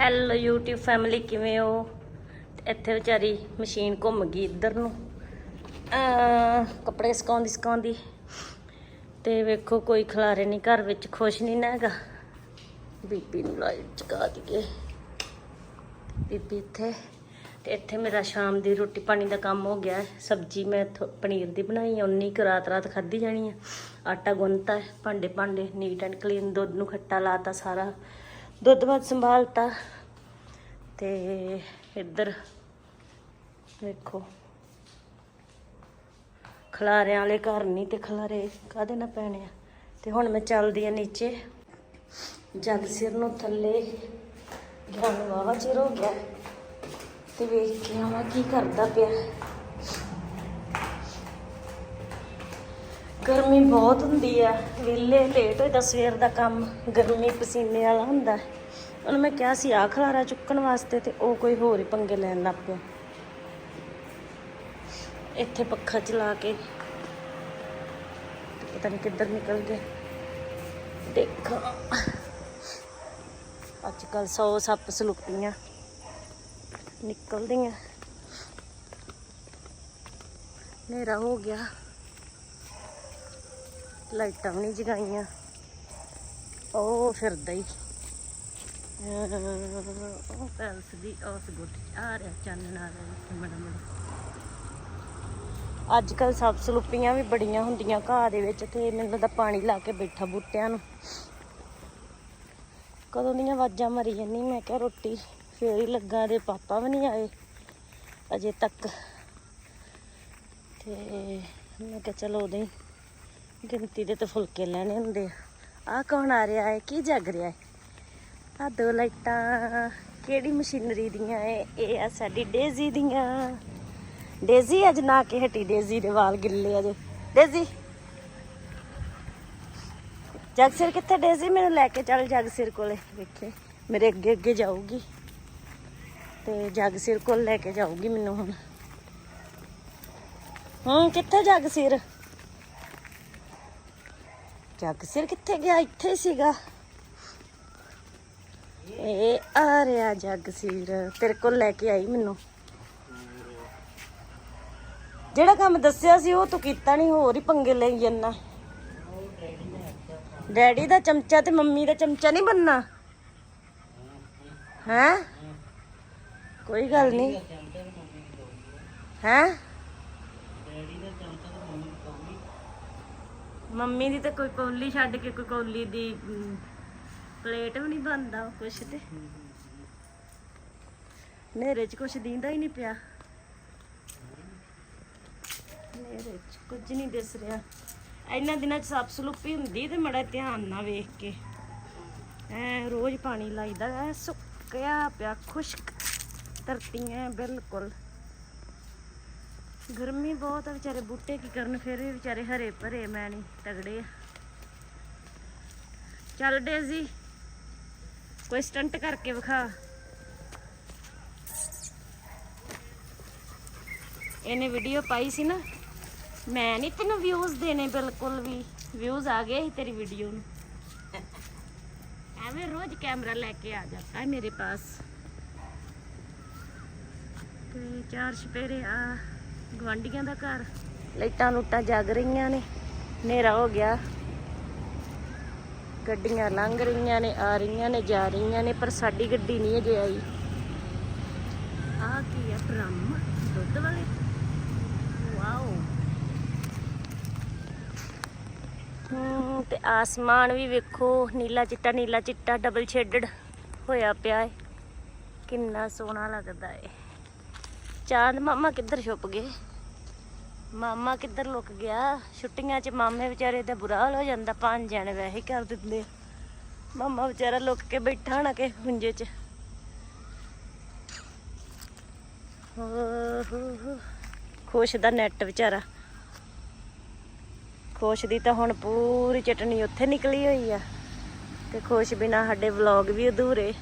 Hello YouTube family ਕਿਵੇਂ ਹੋ? ਇੱਥੇ ਵਿਚਾਰੀ ਮਸ਼ੀਨ ਘੁੰਮ ਗਈ ਇੱਧਰ ਨੂੰ। ਅਹ, ਕੱਪੜੇ ਸੁਕਾਉਂਦੀ ਸੁਕਾਉਂਦੀ। ਤੇ ਵੇਖੋ, ਕੋਈ ਖਲਾਰੇ ਨਹੀਂ, ਘਰ ਵਿੱਚ ਖੁਸ਼ ਨਹੀਂ ਨਾ ਹੈਗਾ। ਬੀਬੀ ਨੂੰ ਲਾਈਟ ਚਕਾ ਦਈਏ। ਬੀਬੀ ਇੱਥੇ। ਤੇ ਇੱਥੇ ਮੇਰਾ ਸ਼ਾਮ ਦੀ ਰੋਟੀ ਪਾਣੀ ਦਾ ਕੰਮ ਹੋ ਗਿਆ। ਸਬਜ਼ੀ ਮੈਂ ਥੋ- ਪਨੀਰ ਦੀ ਬਣਾਈ ਹੈ ਉਨੀ ਕੁ ਰਾਤ ਰਾਤ ਖਾਧੀ ਜਾਣੀ ਹੈ ਆਟਾ ਗੁੰਨਤਾ, ਭਾਂਡੇ ਭਾਂਡੇ ਨੀਟ ਐਂਡ ਕਲੀਨ ਦੁੱਧ ਨੂੰ ਖੱਟਾ ਲਾਤਾ ਸਾਰਾ। ਦੁੱਧ ਬਾਅਦ ਸੰਭਾਲਤਾ। ਤੇ ਇੱਧਰ ਵੇਖੋ। ਖਲਾਰਿਆਂ ਵਾਲੇ ਘਰ ਨਹੀਂ ਤੇ ਖਲਾਰੇ ਕਾਦੇ ਨਾ ਪੈਣੇ ਆ? ਤੇ ਹੁਣ ਮੈਂ ਚੱਲਦੀ ਆ ਨੀਚੇ। ਜਗ ਸਿਰ ਨੂੰ ਥੱਲੇ ਗਿਆਨ ਵਾਵਾ ਚਿਰ ਹੋ ਗਿਆ। ਤੇ ਵੇਖ ਕੇ ਆਵਾਂ ਕੀ ਕਰਦਾ ਪਿਆ। ਗਰਮੀ ਬਹੁਤ ਹੁੰਦੀ ਆ। ਵਿਹਲੇ ਲੇਟ ਹੋਏ ਤਾਂ ਸਵੇਰ ਦਾ ਕੰਮ, ਗਰਮੀ ਪਸੀਨੇ ਵਾਲਾ ਹੁੰਦਾ। ਉਹਨੂੰ ਮੈਂ ਕਿਹਾ ਸੀ ਆ ਖਲਾਰਾ ਚੁੱਕਣ ਵਾਸਤੇ ਤੇ ਉਹ ਕੋਈ ਹੋਰ ਹੀ ਪੰਗੇ ਲੈਣ ਲੱਗ ਪਿਆ। ਇੱਥੇ ਪੱਖਾ ਚਲਾ ਕੇ, ਪਤਾ ਨਹੀਂ ਕਿੱਧਰ ਨਿਕਲ ਗਏ। ਦੇਖਾਂ। ਅੱਜ ਕੱਲ ਸੌ ਸੱਪ ਸਲੂਪੀਆਂ ਨਿਕਲਦੀਆਂ। ਹਨੇਰਾ ਹੋ ਗਿਆ। ਲਾਈਟਾਂ ਵੀ ਨਹੀਂ ਜਗਾਈਆਂ। ਉਹ ਫਿਰਦਾ ਹੀ। ਉਹ ਪੈਲਸ ਦੀ ਉਸ ਗੁੱਟ ਆ ਰਿਹਾ, ਚਾਨਣ ਆ ਰਿਹਾ ਮੜਾ ਮੜਾ। ਅੱਜ ਕੱਲ ਸੱਪ ਸਲੂਪੀਆਂ ਵੀ ਬੜੀਆਂ ਹੁੰਦੀਆਂ ਘਾਹ ਦੇ ਵਿੱਚ ਤੇ ਮੈਨੂੰ ਲੱਗਦਾ ਪਾਣੀ ਲਾ ਕੇ ਬੈਠਾ ਬੂਟਿਆਂ ਨੂੰ। ਕਦੋਂ ਦੀਆਂ ਆਵਾਜ਼ਾਂ ਮਰੀ ਜਾਂਦੀ, ਮੈਂ ਕਿਹਾ ਰੋਟੀ ਫੇਰ ਹੀ ਲੱਗਾ ਦੇ ਪਾਪਾ ਵੀ ਨਹੀਂ ਆਏ ਅਜੇ ਤੱਕ। ਤੇ ਮੈਂ ਕਿਹਾ ਚਲੋ ਉਹਦੇ ਹੀ ਗਿਣਤੀ ਦੇ ਤਾਂ ਫੁਲਕੇ ਲੈਣੇ ਹੁੰਦੇ ਆ। ਕੌਣ ਆ ਰਿਹਾ ਹੈ? ਕੀ ਜਗ ਰਿਹਾ ਹੈ? ਆ ਦੋ ਲਾਈਟਾਂ, ਕਿਹੜੀ ਮਸ਼ੀਨਰੀ ਦੀਆਂ ਏ ਇਹ ਆ ਸਾਡੀ ਡੇਜ਼ੀ ਦੀਆਂ। ਡੇਜ਼ੀ ਅੱਜ ਨਾ ਕੇ ਹਟੀ ਡੇਜ਼ੀ ਦੇ ਵਾਲ ਗਿੱਲੇ ਅਜੇ ਡੇਜ਼ੀ। ਜਗਸਿਰ ਕਿੱਥੇ? ਡੇਜ਼ੀ ਮੈਨੂੰ ਲੈ ਕੇ ਚੱਲ ਜਗ ਸਿਰ ਕੋਲੇ। ਵੇਖੇ, ਮੇਰੇ ਅੱਗੇ ਅੱਗੇ ਜਾਊਗੀ। ਤੇ ਜਗ ਸਿਰ ਕੋਲ ਲੈ ਕੇ ਜਾਊਗੀ ਮੈਨੂੰ ਹੁਣ। ਹੂੰ, ਕਿੱਥੇ ਜਗਸਿਰ ਜਗਸਿਰ ਕਿੱਥੇ ਗਿਆ? ਇੱਥੇ ਸੀਗਾ। ਇਹ ਆ ਰਿਹਾ ਜਗਸੀਰ। ਤੇਰੇ ਕੋਲ ਲੈ ਕੇ ਆਈ ਮੈਨੂੰ। ਜਿਹੜਾ ਕੰਮ ਦੱਸਿਆ ਸੀ, ਉਹ ਤੂੰ ਕੀਤਾ ਨਹੀਂ ਹੋਰ ਹੀ ਪੰਗੇ ਲਈ ਜੰਨਾ ਡੈਡੀ ਦਾ ਚਮਚਾ ਤੇ ਮੰਮੀ ਦਾ ਚਮਚਾ ਨਹੀਂ ਬੰਨਾ ਹੈ? ਕੋਈ ਗੱਲ ਨਹੀਂ ਹੈ? ਮੰਮੀ ਦੀ ਤਾਂ ਕੋਈ ਕੌਲੀ ਛੱਡ ਕੇ ਕੋਈ ਕੌਲੀ ਦੀ ਅਮ, ਪਲੇਟ ਵੀ ਨਹੀਂ ਬੰਦਾ ਕੁਛ ਤੇ। ਹਨੇਰੇ 'ਚ ਕੁਛ ਦੀਂਦਾ ਹੀ ਨਹੀਂ ਪਿਆ। ਹਨੇਰੇ 'ਚ ਕੁਝ ਨਹੀਂ ਦਿਸ ਰਿਹਾ। ਇਹਨਾਂ ਦਿਨਾਂ 'ਚ ਸੱਪ ਸਲੂਪੀ ਹੁੰਦੀ ਤੇ ਮੜਾ ਧਿਆਨ ਨਾਲ ਵੇਖ ਕੇ। ਐ ਰੋਜ਼ ਪਾਣੀ ਲਾਈਦਾ ਐ ਸੁੱਕਿਆ ਪਿਆ ਖੁਸ਼ਕ ਧਰਤੀਆਂ ਬਿਲਕੁਲ। ਗਰਮੀ ਬਹੁਤ ਆ, ਵਿਚਾਰੇ ਬੂਟੇ ਕੀ ਕਰਨ, ਫਿਰ ਵੀ ਵਿਚਾਰੇ ਹਰੇ ਭਰੇ, ਮੈਂ ਨਹੀਂ ਤਗੜੇ ਆ। ਚੱਲ ਡੇਜ਼ੀ, ਕੋਈ ਸਟੰਟ ਕਰਕੇ ਵਿਖਾ। ਇਹਨੇ ਵੀਡੀਓ ਪਾਈ ਸੀ ਨਾ, ਮੈਂ ਨਹੀਂ ਤੈਨੂੰ ਵਿਊਜ਼ ਦੇਣੇ ਬਿਲਕੁਲ ਵੀ ਵਿਊਜ਼ ਆ ਗਏ ਸੀ ਤੇਰੀ ਵੀਡੀਓ ਨੂੰ। ਐਵੇਂ ਰੋਜ਼ ਕੈਮਰਾ ਲੈ ਕੇ ਆ ਜਾਤਾ ਹੈ ਮੇਰੇ ਪਾਸ। ਤੇ ਚਾਰ ਛਪੇਰੇ ਆ। ਗਵਾਂਡੀਆਂ ਦਾ ਘਰ। ਲਾਈਟਾਂ ਲੁੱਟਾਂ ਜਗ ਰਹੀਆਂ ਨੇ ਹਨੇਰਾ ਹੋ ਗਿਆ। ਗੱਡੀਆਂ ਲੰਘ ਰਹੀਆਂ ਨੇ ਆ ਰਹੀਆਂ ਨੇ ਜਾ ਰਹੀਆਂ ਨੇ ਪਰ ਸਾਡੀ ਗੱਡੀ ਨਹੀਂ ਅਜੇ ਆਈ। ਆ ਕੀ ਆ ਡਰਮ? ਦੁੱਧ ਵਾਲੇ? ਵਾਓ। ਹੂੰ ਤੇ ਆਸਮਾਨ ਵੀ ਵੇਖੋ ਨੀਲਾ ਚਿੱਟਾ ਨੀਲਾ ਚਿੱਟਾ ਡਬਲ ਸ਼ੇਡਡ ਹੋਇਆ ਪਿਆ ਹੈ ਕਿੰਨਾ ਸੋਹਣਾ ਲੱਗਦਾ ਏ। ਚਾਂਦ ਮਾਮਾ ਕਿੱਧਰ ਛੁਪ ਗਏ? ਮਾਮਾ ਕਿੱਧਰ ਲੁਕ ਗਿਆ? ਛੁੱਟੀਆਂ 'ਚ ਮਾਮੇ ਵਿਚਾਰੇ ਦਾ ਬੁਰਾ ਹਾਲ ਹੋ ਜਾਂਦਾ, ਪੰਜ ਜਣੇ ਵੈਸੇ ਕਰ ਦਿੰਦੇ ਆ। ਮਾਮਾ ਵਿਚਾਰਾ ਲੁਕ ਕੇ ਬੈਠਾ ਹੋਣਾ ਕਿ ਹੁੰਜੇ 'ਚ। ਖੁਸ਼ ਦਾ ਨੈਟ ਵਿਚਾਰਾ। ਖੁਸ਼ ਦੀ ਤਾਂ ਹੁਣ ਪੂਰੀ ਚਟਣੀ ਉੱਥੇ ਨਿਕਲੀ ਹੋਈ ਆ। ਤੇ ਖੁਸ਼ ਬਿਨਾ ਸਾਡੇ ਵਲੌਗ ਵੀ ਅਧੂਰੇ।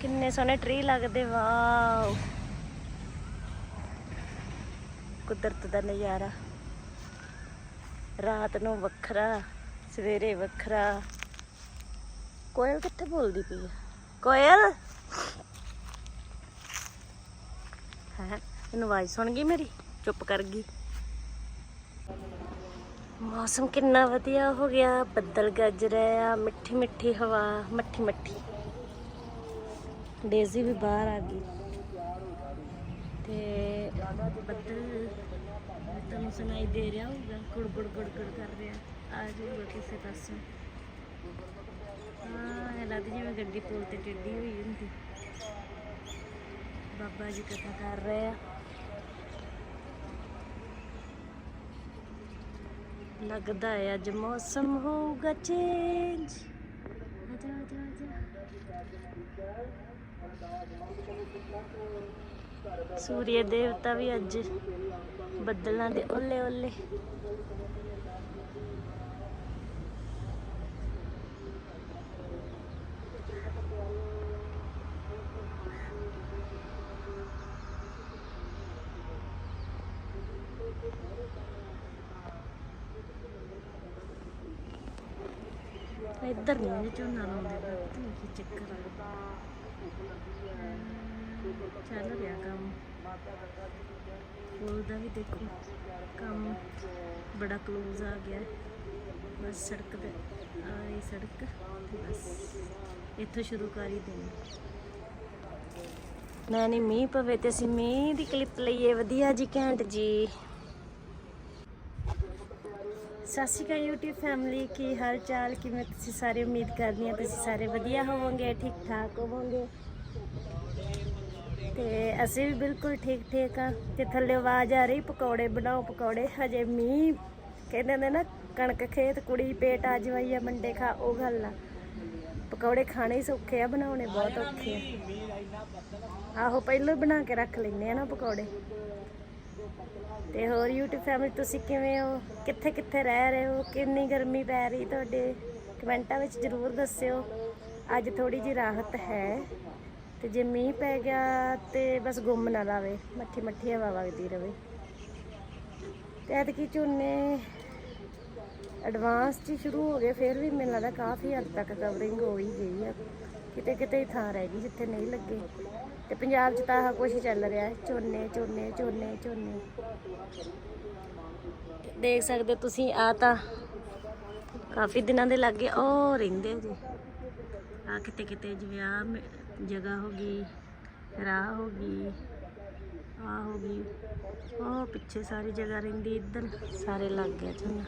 ਕਿੰਨੇ ਸੋਹਣੇ ਟ੍ਰੀ ਲੱਗਦੇ, ਵਾਓ। ਕੁਦਰਤ ਦਾ ਨਜ਼ਾਰਾ। ਰਾਤ ਨੂੰ ਵੱਖਰਾ, ਸਵੇਰੇ ਵੱਖਰਾ। ਕੋਇਲ ਕਿੱਥੇ ਬੋਲਦੀ ਪਈ ਆ? ਕੋਇਲ? ਹੈ ਇਹਨੂੰ ਆਵਾਜ਼ ਸੁਣ ਗਈ ਮੇਰੀ? ਚੁੱਪ ਕਰ ਗਈ। ਮੌਸਮ ਕਿੰਨਾ ਵਧੀਆ ਹੋ ਗਿਆ। ਬੱਦਲ ਗੱਜ ਰਿਹਾ ਆ, ਮਿੱਠੀ ਮਿੱਠੀ ਹਵਾ, ਮੱਠੀ ਮੱਠੀ। ਡੇਜ਼ੀ ਵੀ ਬਾਹਰ ਆ ਗਈ। ਤੇ ਬੱਦਲ ਤੁਹਾਨੂੰ ਸੁਣਾਈ ਦੇ ਰਿਹਾ ਹੋਊਗਾ। ਗੁੜ ਗੁੜ ਕਰ ਰਿਹਾ। ਆ ਜਾਊਗਾ ਕਿਸੇ ਪਾਸੋਂ। ਹਾਂ, ਇਹ ਜਿਵੇਂ ਗੱਡੀ ਪੁਲ ਤੇ ਟੇਢੀ ਹੋਈ ਹੁੰਦੀ। ਬਾਬਾ ਜੀ ਕਥਾ ਕਰ ਰਹੇ ਆ। ਲੱਗਦਾ ਹੈ ਅੱਜ ਮੌਸਮ ਹੋਊਗਾ ਚੇਂਜ ਆਜਾ ਆਜਾ ਆਜਾ ਸੂਰਯ ਦੇਵਤਾ ਵੀ ਅੱਜ ਬੱਦਲਾਂ ਦੇ ਓਲੇ ਓਲੇ। ਇੱਧਰ ਨਹੀਂ ਝੋਨਾ ਲਾਉਂਦੇ, ਪਤਾ ਨਹੀਂ ਕੀ ਚੱਕਰ ਆ। ਚੱਲ ਰਿਹਾ ਕੰਮ। ਪੁੱਲ ਦਾ ਵੀ ਦੇਖੋ ਕੰਮ ਬੜਾ ਕਲੋਜ਼ ਆ ਗਿਆ। ਬਸ ਸੜਕ ਤੇ ਆ ਇਹ ਸੜਕ, ਬਸ ਇੱਥੋਂ ਸ਼ੁਰੂ ਕਰ ਹੀ ਦੇਣੀ। ਮੈਂ ਨਹੀਂ ਮੀਂਹ ਪਵੇ ਤੇ ਅਸੀਂ ਮੀਂਹ ਦੀ ਕਲਿੱਪ ਲਈਏ। ਵਧੀਆ ਜੀ ਘੈਂਟ ਜੀ। ਸਤਿ ਸ਼੍ਰੀ ਅਕਾਲ YouTube ਫੈਮਿਲੀ ਕੀ ਹਾਲ ਚਾਲ? ਕਿਵੇਂ ਤੁਸੀਂ ਸਾਰੇ? ਉਮੀਦ ਕਰਦੀ ਹਾਂ ਤੁਸੀਂ ਸਾਰੇ ਵਧੀਆ ਹੋਵੋਗੇ ਠੀਕ ਠਾਕ ਹੋਵੋਗੇ। ਤੇ ਅਸੀਂ ਵੀ ਬਿਲਕੁਲ ਠੀਕ ਠੀਕ ਆ ਤੇ ਥੱਲੇ ਆਵਾਜ਼ ਆ ਰਹੀ, ਪਕੌੜੇ ਬਣਾਓ, ਪਕੌੜੇ। ਹਜੇ ਮੀਂਹ, ਕਹਿੰਦੇ ਨੇ ਨਾ, ਕਣਕ ਖੇਤ ਕੁੜੀ ਪੇਟ ਆ ਜਵਾਈ ਆ, ਮੰਡੇ ਖਾ, ਉਹ ਗੱਲ ਆ। ਪਕੌੜੇ ਖਾਣੇ ਹੀ ਸੌਖੇ ਆ, ਬਣਾਉਣੇ ਬਹੁਤ ਔਖੇ ਆ। ਆਹੋ, ਪਹਿਲਾਂ ਬਣਾ ਕੇ ਰੱਖ ਲੈਂਦੇ ਆ ਨਾ ਪਕੌੜੇ। ਤੇ ਹੋਰ YouTube ਫੈਮਿਲੀ ਤੁਸੀਂ ਕਿਵੇਂ ਹੋ? ਕਿੱਥੇ ਕਿੱਥੇ ਰਹਿ ਰਹੇ ਹੋ? ਕਿੰਨੀ ਗਰਮੀ ਪੈ ਰਹੀ ਤੁਹਾਡੇ? ਕਮੈਂਟਾਂ ਵਿੱਚ ਜ਼ਰੂਰ ਦੱਸਿਓ। ਅੱਜ ਥੋੜੀ ਜਿਹੀ ਰਾਹਤ ਹੈ। ਤੇ ਜੇ ਮੀਂਹ ਪੈ ਗਿਆ ਤੇ ਬਸ ਗੁੰਮ ਨਾ ਲਾਵੇ, ਮੱਠੀ ਮੱਠੀ ਹਵਾ ਵਗਦੀ ਰਵੇ। ਤੇ ਐਤਕੀ ਝੋਨੇ ਐਡਵਾਂਸ ਚ ਸ਼ੁਰੂ ਹੋ ਗਏ, ਫਿਰ ਵੀ ਮੈਨੂੰ ਲੱਗਦਾ ਕਾਫੀ ਹੱਦ ਤੱਕ ਕਵਰਿੰਗ ਹੋ ਹੀ ਗਈ ਆ। ਕਿਤੇ ਕਿਤੇ ਹੀ ਥਾਂ ਰਹਿ ਗਈ ਜਿੱਥੇ ਨਹੀਂ ਲੱਗੇ। ਤੇ ਪੰਜਾਬ 'ਚ ਤਾਂ ਆਹ ਕੁਛ ਚੱਲ ਰਿਹਾ ਹੈ, ਝੋਨੇ ਝੋਨੇ ਝੋਨੇ ਝੋਨੇ। ਦੇਖ ਸਕਦੇ ਹੋ ਤੁਸੀਂ ਆ ਤਾਂ ਕਾਫੀ ਦਿਨਾਂ ਦੇ ਲੱਗੇ ਉਹ ਰਹਿੰਦੇ ਜੀ। ਆ ਕਿਤੇ ਕਿਤੇ ਜਿਵੇਂ ਆ ਜਗ੍ਹਾ ਹੋ ਗਈ, ਰਾਹ ਹੋ ਗਈ ਆ ਹੋ ਗਈ। ਉਹ ਪਿੱਛੇ ਸਾਰੀ ਜਗ੍ਹਾ ਰਹਿੰਦੀ ਇੱਧਰ, ਸਾਰੇ ਲੱਗ ਗਿਆ ਝੋਨਾ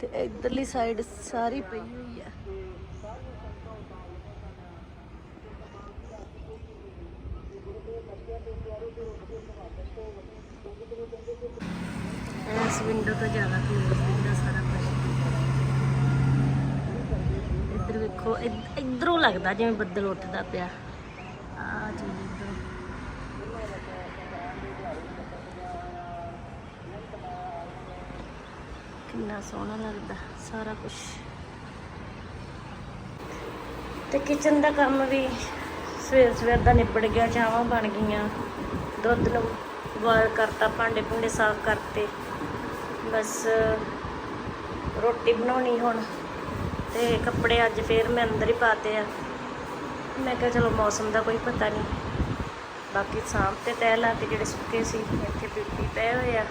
ਤੇ ਇੱਧਰਲੀ ਸਾਈਡ ਸਾਰੀ ਪਈ ਹੋਈ ਆ। ਇਸ ਵਿੰਡੋ ਤੋਂ ਜ਼ਿਆਦਾ ਕਲੋਜ਼ ਦਿਖਦਾ ਸਾਰਾ ਕੁਝ ਇੱਧਰ ਵੇਖੋ ਲੱਗਦਾ ਜਿਵੇਂ ਬੱਦਲ ਉੱਠਦਾ ਪਿਆ। ਆ ਚੀਜ਼ ਇੱਧਰੋਂ। ਕਿੰਨਾ ਸੋਹਣਾ ਲੱਗਦਾ, ਸਾਰਾ ਕੁਝ ਤੇ ਕਿਚਨ ਦਾ ਕੰਮ ਵੀ ਸਵੇਰ ਸਵੇਰ ਦਾ ਨਿਬੜ ਗਿਆ, ਚਾਵਾਂ ਬਣ ਗਈਆਂ। ਦੁੱਧ ਨੂੰ ਬੋਇਲ ਕਰਤਾ, ਭਾਂਡੇ ਭੁੰਡੇ ਸਾਫ਼ ਕਰਤੇ। ਬਸ ਰੋਟੀ ਬਣਾਉਣੀ ਹੁਣ। ਤੇ ਕੱਪੜੇ ਅੱਜ ਫੇਰ ਮੈਂ ਅੰਦਰ ਹੀ ਪਾਤੇ ਆ। ਮੈਂ ਕਿਹਾ ਚਲੋ ਮੌਸਮ ਦਾ ਕੋਈ ਪਤਾ ਨਹੀਂ। ਬਾਕੀ ਸਾਂਭ ਤੇ ਤੈ ਲਾ ਕੇ ਜਿਹੜੇ ਸੁੱਕੇ ਸੀ, ਇੱਥੇ ਬਿੱਟੀ ਪਏ ਹੋਏ ਆ।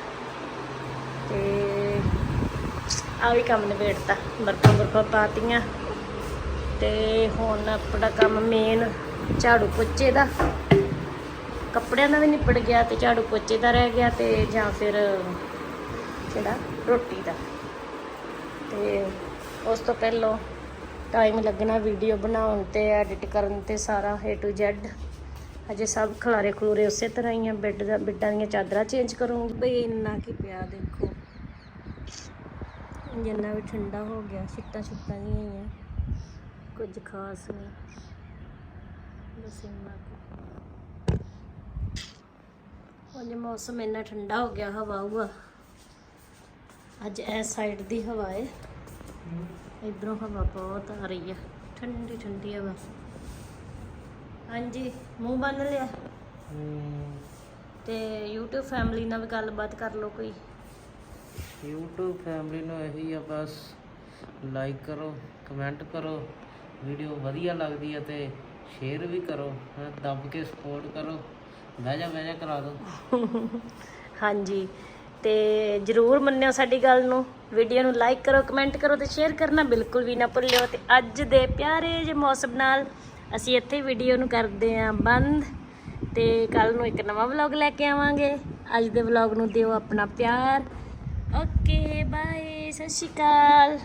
ਤੇ ਆ ਵੀ ਕੰਮ ਨਿਬੇੜਤਾ, ਬਰਫਾਂ ਬਰਫਾਂ ਪਾਤੀਆਂ। ਤੇ ਹੁਣ ਆਪਣਾ ਕੰਮ ਮੇਨ ਝਾੜੂ ਪੋਚੇ ਦਾ। ਕੱਪੜਿਆਂ ਦਾ ਵੀ ਨਿਪੜ ਗਿਆ ਤੇ ਝਾੜੂ ਪੋਚੇ ਦਾ ਰਹਿ ਗਿਆ ਤੇ ਜਾਂ ਫਿਰ ਜਿਹੜਾ ਰੋਟੀ ਦਾ। ਤੇ ਉਸ ਤੋਂ ਪਹਿਲਾਂ ਟਾਈਮ ਲੱਗਣਾ ਵੀਡੀਓ ਬਣਾਉਣ ਤੇ ਐਡਿਟ ਕਰਨ ਤੇ ਸਾਰਾ A to Z ਅਜੇ ਸਭ ਖਲਾਰੇ ਖਲੂਰੇ ਉਸੇ ਤਰ੍ਹਾਂ ਹੀ ਆ ਬੈੱਡ ਦਾ ਬੈੱਡਾਂ ਦੀਆਂ ਚਾਦਰਾਂ ਚੇਂਜ ਕਰੂੰਗੀ। ਬਈ ਇੰਨਾ ਕੀ ਪਿਆ ਦੇਖੋ। ਜਿੰਨਾ ਵੀ ਠੰਡਾ ਹੋ ਗਿਆ ਛਿੱਟਾਂ ਛਿੱਟਾਂ ਨਹੀਂ ਆਈਆਂ ਕੁਝ ਖਾਸ ਨਹੀਂ। ਬਸ ਇੰਨਾ ਕੁ। ਅੱਜ ਮੌਸਮ ਇੰਨਾ ਠੰਡਾ ਹੋ ਗਿਆ ਹਵਾ ਹੁਆ ਅੱਜ ਇਸ ਸਾਈਡ ਦੀ ਹਵਾ ਹੈ ਇਧਰੋਂ ਹਵਾ ਬਹੁਤ ਆ ਰਹੀ ਹੈ ਠੰਡੀ ਠੰਡੀ ਹਵਾ। ਹਾਂਜੀ ਮੂੰਹ ਬੰਨ ਲਿਆ। ਤੇ YouTube ਫੈਮਿਲੀ ਨਾਲ ਵੀ ਗੱਲਬਾਤ ਕਰ ਲਓ ਕੋਈ। YouTube ਫੈਮਿਲੀ ਨੂੰ ਇਹੀ ਆ ਬਸ ਲਾਈਕ ਕਰੋ ਕਮੈਂਟ ਕਰੋ ਵੀਡੀਓ ਵਧੀਆ ਲੱਗਦੀ ਹੈ ਤੇ ਸ਼ੇਅਰ ਵੀ ਕਰੋ ਦੱਬ ਕੇ ਸਪੋਰਟ ਕਰੋ। ਬਹਿ ਜਾ ਬਹਿ ਜਾ ਕਰਾ ਦਿਓ ਹਾਂਜੀ। ਤੇ ਜਰੂਰ ਮੰਨਿਓ ਸਾਡੀ ਗੱਲ ਨੂੰ। ਵੀਡੀਓ ਨੂੰ ਲਾਈਕ ਕਰੋ ਕਮੈਂਟ ਕਰੋ ਤੇ ਸ਼ੇਅਰ ਕਰਨਾ ਬਿਲਕੁਲ ਵੀ ਨਾ ਭੁੱਲਿਓ ਤੇ ਅੱਜ ਦੇ ਪਿਆਰੇ ਜਿਹੇ ਮੌਸਮ ਨਾਲ ਅਸੀਂ ਇੱਥੇ ਵੀਡੀਓ ਨੂੰ ਕਰਦੇ ਆਂ ਬੰਦ ਤੇ ਕੱਲ ਨੂੰ ਇੱਕ ਨਵਾਂ ਵਲੌਗ ਲੈ ਕੇ ਆਵਾਂਗੇ। ਅੱਜ ਦੇ ਵਲੌਗ ਨੂੰ ਦਿਓ ਆਪਣਾ ਪਿਆਰ। ਓਕੇ ਬਾਏ ਸਤਿ ਸ਼੍ਰੀ ਅਕਾਲ।